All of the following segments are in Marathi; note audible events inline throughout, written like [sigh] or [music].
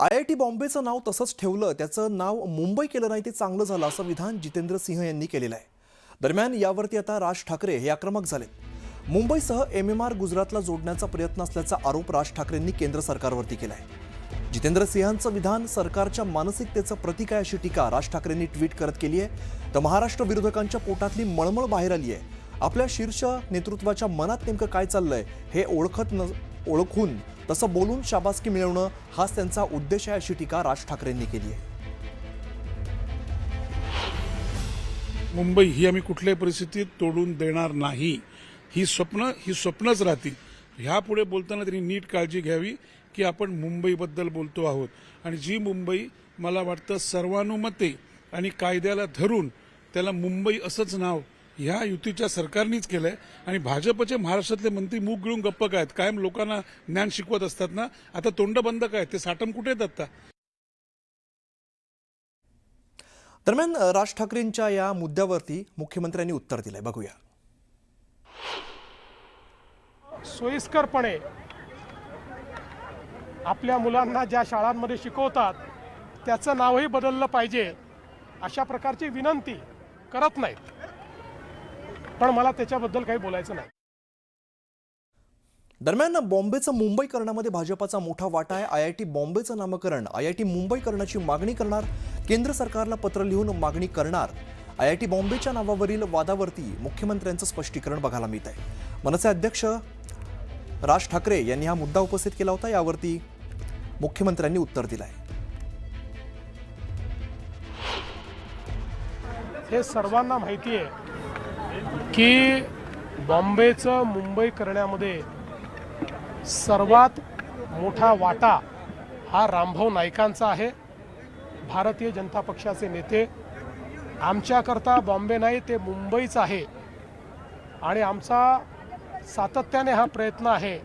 आय आय टी बॉम्बेचं नाव तसंच ठेवलं त्याचं नाव मुंबई केलं नाही ते चांगलं झालं असं विधान जितेंद्र सिंह यांनी केलेलं आहे. दरम्यान यावरती आता राज ठाकरे हे आक्रमक झालेत. मुंबईसह एम एम आर गुजरातला जोडण्याचा प्रयत्न असल्याचा आरोप राज ठाकरेंनी केंद्र सरकारवरती केला आहे जितेंद्र सिंहांचं विधान सरकारच्या मानसिकतेचं प्रतीक आहे अशी टीका राज ठाकरेंनी ट्विट करत केली आहे. तर महाराष्ट्र विरोधकांच्या पोटातली मळमळ बाहेर आली आहे. आपल्या शीर्ष नेतृत्वाच्या मनात नेमकं काय चाललंय हे ओळखत न ओळखून तसं बोलून शाबासकी मिळवणं हाच त्यांचा उद्देश आहे अशी टीका राज ठाकरेंनी केली आहे. मुंबई ही आम्ही कुठल्याही परिस्थितीत तोडून देणार नाही. ही स्वप्न ही स्वप्नच राहतील. ह्यापुढे बोलताना त्यांनी नीट काळजी घ्यावी की आपण मुंबईबद्दल बोलतो आहोत. आणि जी मुंबई मला वाटतं सर्वानुमते आणि कायद्याला धरून त्याला मुंबई असंच नाव ह्या युतीच्या सरकारनेच केलंय. आणि भाजपचे महाराष्ट्रातले मंत्री मूग गिळून गप्प काय आहेत? कायम लोकांना ज्ञान शिकवत असतात ना? आता तोंड बंद काय ते साठम कुठे आहेत आता? दरम्यान राज ठाकरेंच्या या मुद्द्यावरती मुख्यमंत्र्यांनी उत्तर दिलंय. बघूया. सोयीस्करपणे आपल्या मुलांना ज्या शाळांमध्ये शिकवतात त्याचं नावही बदललं पाहिजे अशा प्रकारची विनंती करत नाहीत. पण मला त्याच्याबद्दल काही बोलायचं नाही. दरम्यान बॉम्बेचं मुंबई करण्यामध्ये भाजपाचा मोठा वाटा आहे. आय आय टी बॉम्बेचं नामकरण. आय आय टी मुंबई करण्याची मागणी करणार. केंद्र सरकारला पत्र लिहून मागणी करणार. आय आय टी बॉम्बेच्या नावावरील वादावरती मुख्यमंत्र्यांचं स्पष्टीकरण बघायला मिळत आहे. मनसे अध्यक्ष राज ठाकरे यांनी हा मुद्दा उपस्थित केला होता. यावरती मुख्यमंत्र्यांनी उत्तर दिलं आहे हे सर्वांना माहिती आहे. की बॉम्बेचं मुंबई करण्यामध्ये सर्वात मोठा वाटा हा रामभाऊ नाईकांचा आहे. भारतीय जनता पक्षाचे नेते आमच्याकरता बॉम्बे नाही ते मुंबईच आहे. आणि आमचा सातत्याने हा प्रयत्न आहे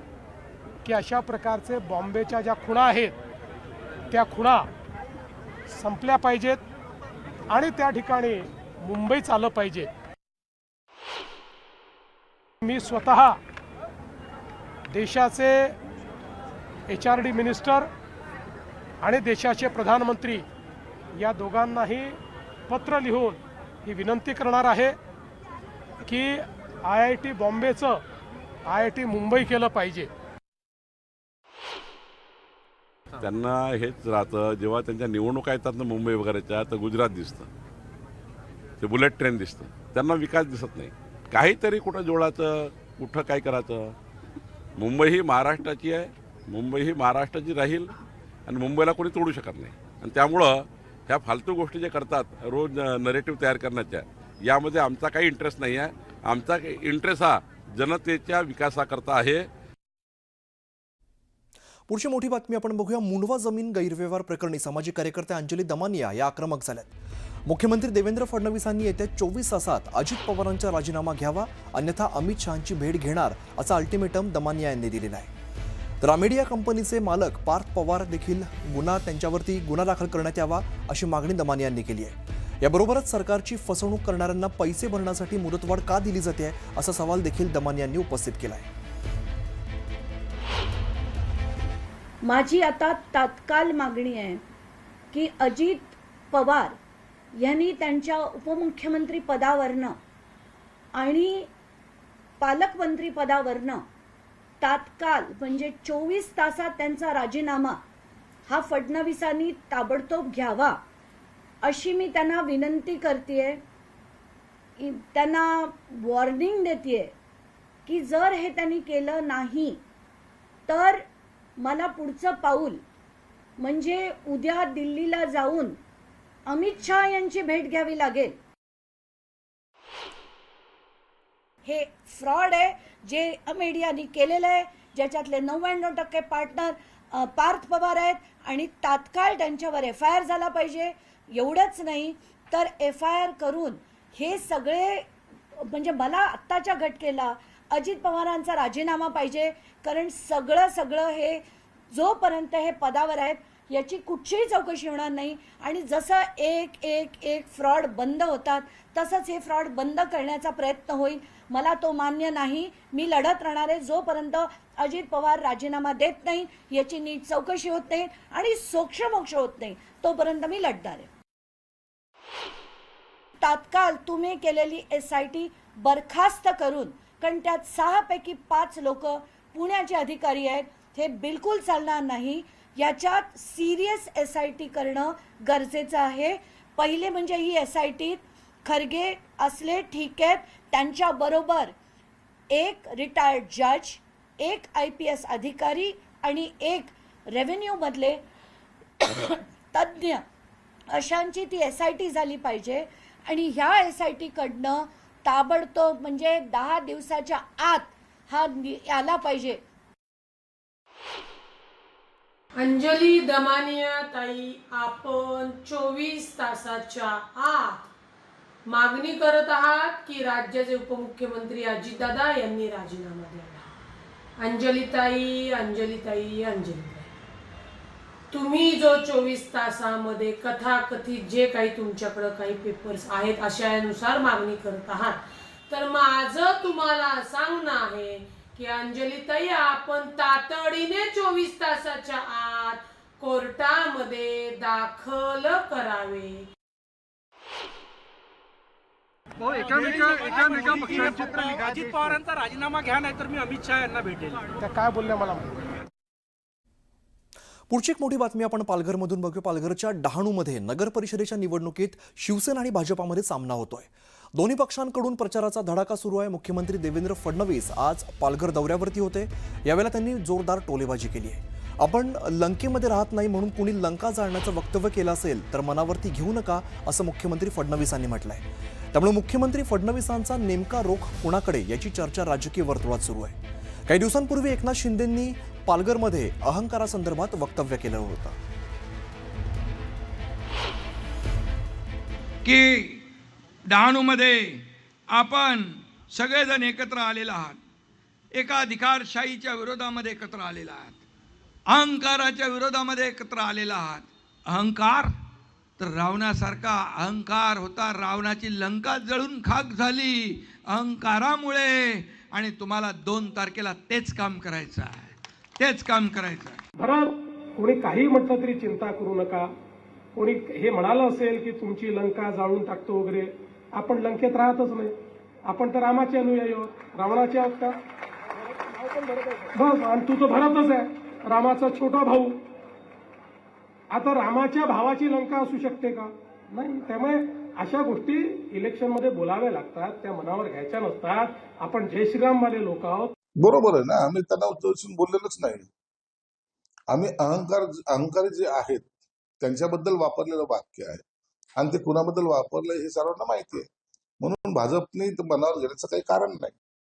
की अशा प्रकारचे बॉम्बेच्या ज्या खुणा आहेत त्या खुणा संपल्या पाहिजेत आणि त्या ठिकाणी मुंबईच आलं पाहिजे. मी स्वतः देशाचे एच आर डी मिनिस्टर आणि देशाचे प्रधानमंत्री या दोघांनाही पत्र लिहून ही विनंती करणार आहे की आय आय टी बॉम्बेचं आय आय टी मुंबई केलं पाहिजे. त्यांना हेच राहतं जेव्हा त्यांच्या निवडणुका येतात ना मुंबई वगैरेच्या तर गुजरात दिसतं. ते बुलेट ट्रेन दिसतं. त्यांना विकास दिसत नाही. काहीतरी कुठं जोडायचं कुठं काय करायचं? मुंबई ही महाराष्ट्राची आहे मुंबई ही महाराष्ट्राची राहील आणि मुंबईला कोणी तोडू शकत नाही. आणि त्यामुळं ह्या फालतू गोष्टी जे करतात रोज नरेटिव्ह तयार करण्याच्या यामध्ये आमचा काही इंटरेस्ट नाही आहे. आमचा इंटरेस्ट हा जनतेच्या विकासाकरता आहे. पुढची मोठी बातमी आपण बघूया. मुंडवा जमीन गैरव्यवहार प्रकरणी सामाजिक कार्यकर्त्या अंजली दमानिया या आक्रमक झाल्यात. मुख्यमंत्री देवेंद्र फडणवीसांनी येत्या चोवीस तासात अजित पवारांचा राजीनामा घ्यावा अन्यथा अमित शहांची भेट घेणार असा अल्टिमेटम दमानिया यांनी दिलेला आहे. तर अमेडिया कंपनीचे मालक पार्थ पवार देखील गुन्हा त्यांच्यावरती गुन्हा दाखल करण्यात यावा अशी मागणी दमानिया यांनी केली आहे. याबरोबरच सरकारची फसवणूक करणाऱ्यांना पैसे भरण्यासाठी मुदतवाढ का दिली जाते असा सवाल देखील दमान यांनी उपस्थित केला आहे. माझी आता तात्काळ मागणी आहे की अजित पवार यांनी त्यांच्या उपमुख्यमंत्री पदावरनं आणि पालकमंत्री पदावरनं तात्काळ म्हणजे चोवीस तासात त्यांचा राजीनामा हा फडणवीसांनी ताबडतोब घ्यावा अशी मी त्यांना विनंती करते त्यांना वॉर्निंग देते की जर हे त्यांनी केलं नाही तर मला पुढचं पाऊल म्हणजे उद्या दिल्लीला जाऊन अमित शहा यांची भेट घ्यावी लागेल. हे फ्रॉड आहे जे अमेडियानी केलेलं आहे ज्याच्यातले नव्याण्णव टक्के पार्टनर पार्थ पवार आहेत आणि तात्काळ त्यांच्यावर एफ आय आर झाला पाहिजे एवढंच नाही तर एफ आय आर करून हे सगळे म्हणजे मला आत्ताच्या घटकेला अजित पवारांचा राजीनामा पाहिजे कारण सगळं सगळं हे जोपर्यंत हे पदावर आहेत याची कुठचीही चौकशी होणार नाही. आणि जसं एक एक एक फ्रॉड बंद होतात तसंच हे फ्रॉड बंद करण्याचा प्रयत्न होईल. मला तो मान्य नाही. मी लढत राहणार आहे. जोपर्यंत अजित पवार राजीनामा देत नाही याची नीट चौकशी होत नाही आणि सोक्षमोक्ष होत नाही तोपर्यंत मी लढणार आहे. तात्काळ तुम्ही केलेली एस आय टी बरखास्त करून कारण त्यात सहापैकी पाच लोक पुण्याचे अधिकारी आहेत हे बिलकुल चालणार नाही. याच्यात सिरियस एस आय टी करणं गरजेचं आहे. पहिले म्हणजे ही एस आय टीत खरगे असले ठीक आहेत. त्यांच्याबरोबर एक रिटायर्ड जज एक आय पी एस अधिकारी आणि एक रेव्हेन्यूमधले [coughs] तज्ज्ञ अशांची ती एस आय टी झाली पाहिजे. आणि ह्या एस आय टीकडनं ताबडतोब म्हणजे दहा दिवसाच्या आत हा आला पाहिजे. अंजली दमानिया ताई आपण चोवीस तासाच्या आत मागणी करत आहात की राज्याचे उपमुख्यमंत्री अजितदादा यांनी राजीनामा द्यावा. अंजलीताई अंजलीताई अंजलीताई तुम्ही जो चोवीस तासामध्ये कथाकथित जे काही तुमच्याकडं काही पेपर्स आहेत अशानुसार मागणी करत आहात. तर माझं तुम्हाला सांगणं आहे की अंजलीताई आपण तातडीने चोवीस तासाच्या आत कोर्टामध्ये दाखल करावे. हो अजित पवारांचा राजीनामा घ्या नाही तर मी अमित शहा यांना भेटेल. त्या काय बोलल्या मला माहिती? पुढची एक मोठी बातमी आपण पालघरमधून बघूया. पालघरच्या डहाणूमध्ये नगर परिषदेच्या निवडणुकीत शिवसेना आणि भाजपामध्ये सामना होतोय. दोन्ही पक्षांकडून प्रचाराचा धडाका सुरू आहे. मुख्यमंत्री देवेंद्र फडणवीस आज पालघर दौऱ्यावरती होते. यावेळेला त्यांनी जोरदार टोलेबाजी केली आहे. आपण लंकेमध्ये राहत नाही म्हणून कुणी लंका जाळण्याचं वक्तव्य केलं असेल तर मनावरती घेऊ नका असं मुख्यमंत्री फडणवीसांनी म्हटलं आहे त्यामुळे मुख्यमंत्री फडणवीसांचा नेमका रोख कुणाकडे याची चर्चा राजकीय वर्तुळात सुरू आहे. काही दिवसांपूर्वी एकनाथ शिंदेंनी पालघरमध्ये अहंकारासंदर्भात वक्तव्य केलं होतं. की डहाणूमध्ये आपण सगळेजण एकत्र आलेला आहात. एका अधिकारशाहीच्या विरोधामध्ये एकत्र आलेला आहात. अहंकाराच्या विरोधामध्ये एकत्र आलेला आहात. अहंकार? तर रावणासारखा अहंकार होता रावणाची लंका जळून खाक झाली अहंकारामुळे. आणि तुम्हाला दोन तारखेला तेच काम करायचं आहे. तेच काम करायचं आहे. कोणी काही म्हटलं तरी चिंता करू नका. कोणी हे म्हणालं असेल की तुमची लंका जाळून टाकतो वगैरे आपण लंकेत राहतच नाही. आपण तर रामाचे अनुयायी आहोत. रावणाचे आहोत का? बस आणि तू तर भरतच आहे. रामाचा छोटा भाऊ. आता रामाच्या भावाची लंका असू शकते का? नाही त्यामुळे अशा गोष्टी इलेक्शनमध्ये बोलाव्या लागतात त्या मनावर घ्यायच्या नसतात. आपण जय श्रीराम वाले लोक आहोत. बरोबर आहे ना? आम्ही त्यांना उद्देशून बोललेलंच नाही. आम्ही अहंकार अहंकारी जे आहेत त्यांच्याबद्दल वापरलेलं वाक्य आहे. आणि ते कुणाबद्दल वापरलंय हे सर्वांना माहिती आहे. म्हणून भाजपने मनावर घेण्याचं काही कारण नाही.